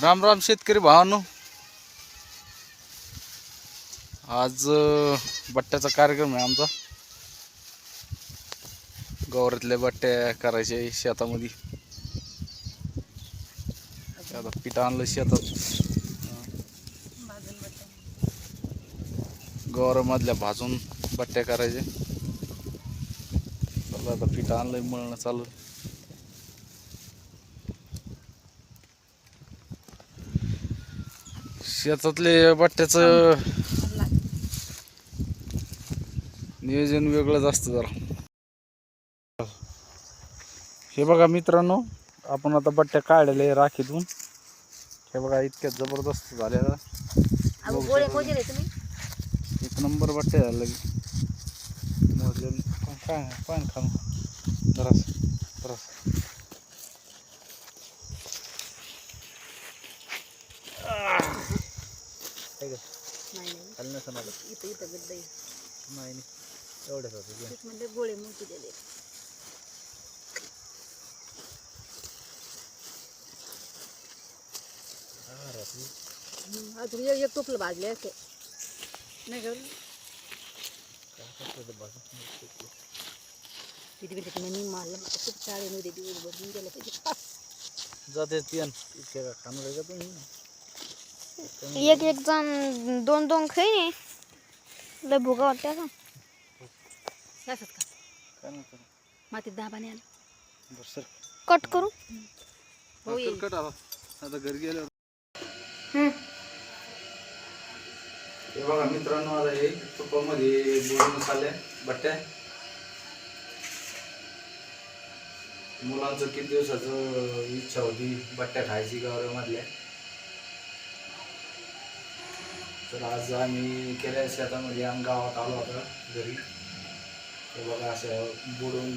राम राम शेतकरी भावानो. आज बट्ट्याचा कार्यक्रम आहे आमचा. गौरातल्या बट्ट्या करायच्या शेतामध्ये. आता पीठ आणलं शेतात. गौरामधल्या भाजून बट्ट्या करायच्या चला आता पीठ आणलंय मळणं चालू शेतातले बट्ट्याचं नियोजन वेगळंच असतं जरा. हे बघा मित्रांनो आपण आता बट्ट्या काढलेल्या आहे राखीतून. हे बघा इतक्या जबरदस्त झालेला तुम्ही? एक नंबर बट्टे झाले मोजले काय पान खाऊन जरास जरास नाही नाही इथं इथं गड्डा आहे. नाही एवढंच होतं म्हणले गोळे मोठी दिले अजून एक एक टोपलं भाजले असते नाही गं किती मी मारलं? मला खूप चाळे मध्ये दिवस भरून गेलं पाहिजे. जाते तीन. इतके का खाणार आहे का तुम्ही? एक एक जण दोन दोन खाई लय भुगा वाटत्या का असत का काय नाही करू. मातीत दहा पाणी आलं बरं सर कट करू होय. कट आला आता घरी गेल्यावर हम्म. हे बघा मित्रांनो आता हे तुपामध्ये बोलून चालले बट्ट्या मुलांचं किती दिवसाचं इच्छा होती बट्ट्या खायची गावामधल्या तर आज आम्ही केल्या शेतामध्ये आम्ही गावात आलो आता घरी. हे बघा असं बुडून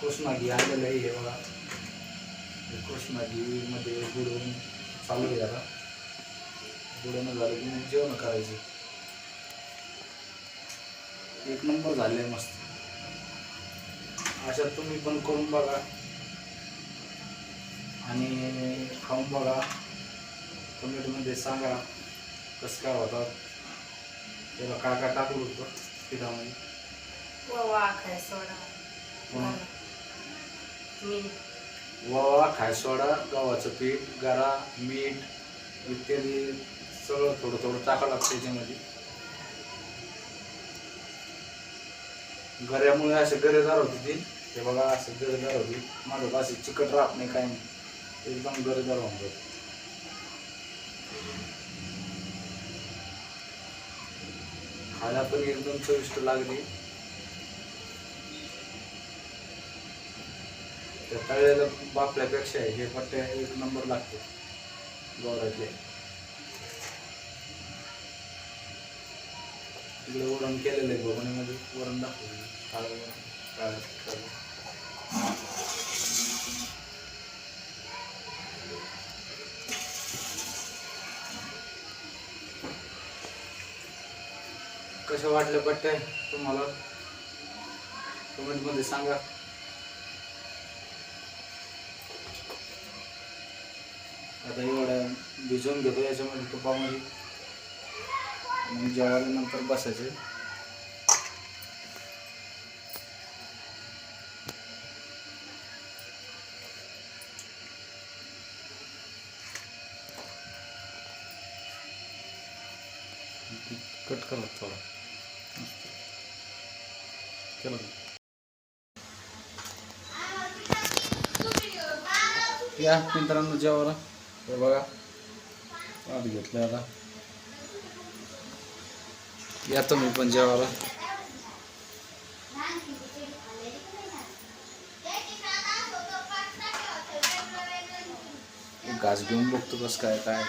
कृष्णागी आलेलं आहे हे बघा. कृष्णागीमध्ये बुडून चालू आहे आता. बुडवणं झालं की मग जेवण करायचे. एक नंबर झाले मस्त. अशा तुम्ही पण करून बघा. आणि खाऊन बघा. कमेंटमध्ये सांगा. कसं काय होतात त्याला काय काय टाकू होतं? पिठामध्ये. ओवा खाय सोडा. गव्हाचं पीठ गरा मीठ इत्यादी सगळं थोडं थोडं टाकावं लागतं त्याच्यामध्ये. गऱ्यामुळे असे गरेदार होती ती. हे बघा असे गरेदार होती. माझं असे चिकट राहत नाही काय नाही. एकदम गरेदार होऊन जात. खायला पण एकदम चविष्ट लागली. त्या तळलेल्या बापल्यापेक्षा हे पट्टे एक नंबर लागते. गौरातले तिकडे वरण केलेलं आहे बघण्यामध्ये वरण दाखवलं काळं वरण काळं कसं वाटलं वाटल्या पट्ट्या? तुम्हाला कमेंटमध्ये सांगा. आता एवढ्या भिजवून घेतो याच्यामध्ये तुपामध्ये. मग जेवायला नंतर बसायचे. कट करत थोडा. चलो. या मित्रांनो जेवायला. हे बघा. आधी घेतलं आता. या तुम्ही पण जेवायला. गाज घास घेऊन बघतो कसं काय काय.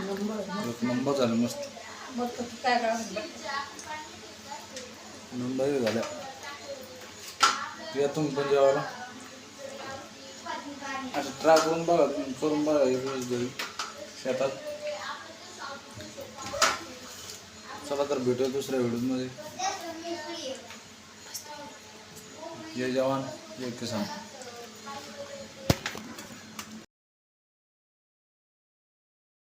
नंबर झालं मस्त. नंबर झाल्या या तुम्ही पण जेवायला. असं ट्राय करून बघा तुम्ही करून बघा एक घरी शेतात. चला तर भेटू दुसऱ्या व्हिडिओमध्ये. जय जवान जय किसान.